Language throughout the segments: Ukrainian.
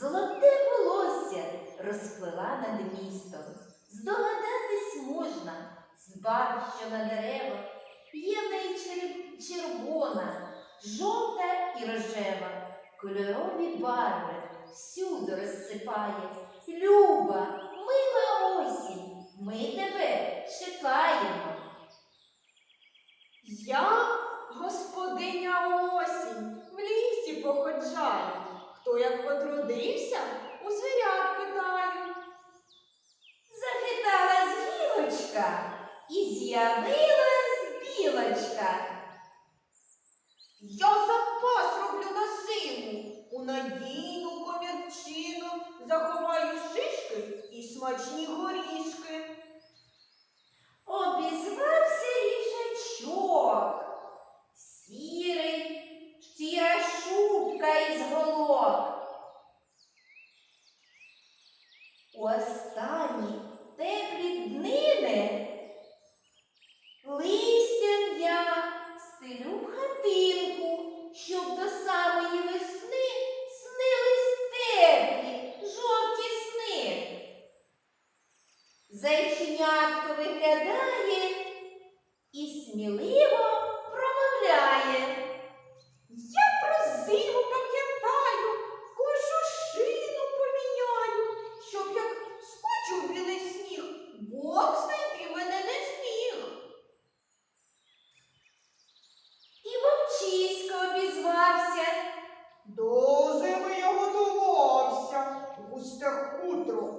Золоте волосся розплила над містом. Здогадатись можна з що на деревах, є в неї червона, жовта і рожева, кольорові барви всюди розсипає. Люба, мила осінь, ми тебе чекаємо. Я, господиня осінь, в лісі походжаю. Гілочка і з'явилась білочка. Я запас роблю на зиму, у надійну комірчину заховаю шишки і смачні горішки. Обізвався їжачок, сірий, сіра шубка із голок. У щоб до самої весни снились теплі, жовті сни. Зайченятко виглядає і сміливо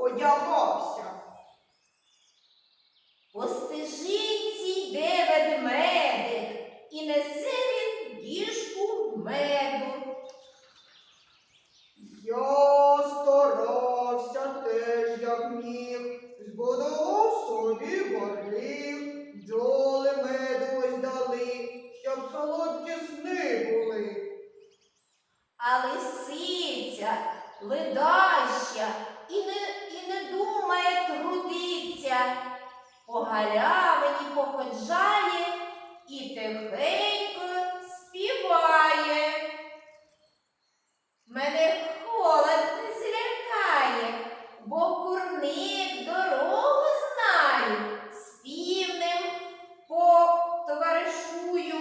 одягався. По стежинці йде ведмедик і несе він діжку меду. Я старався теж, як міг, збудував собі горлів, бджоли меду ось дали, щоб солодкі сни були. А лисиця, ледаща і не і не думає трудиться, по галявині походжає і тихенько співає. Мене холод не злякає, бо курник дорогу знає, з півнем потоваришую,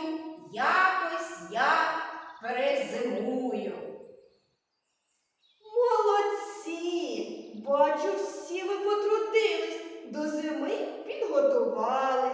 якось я перезимую. До зими підготували.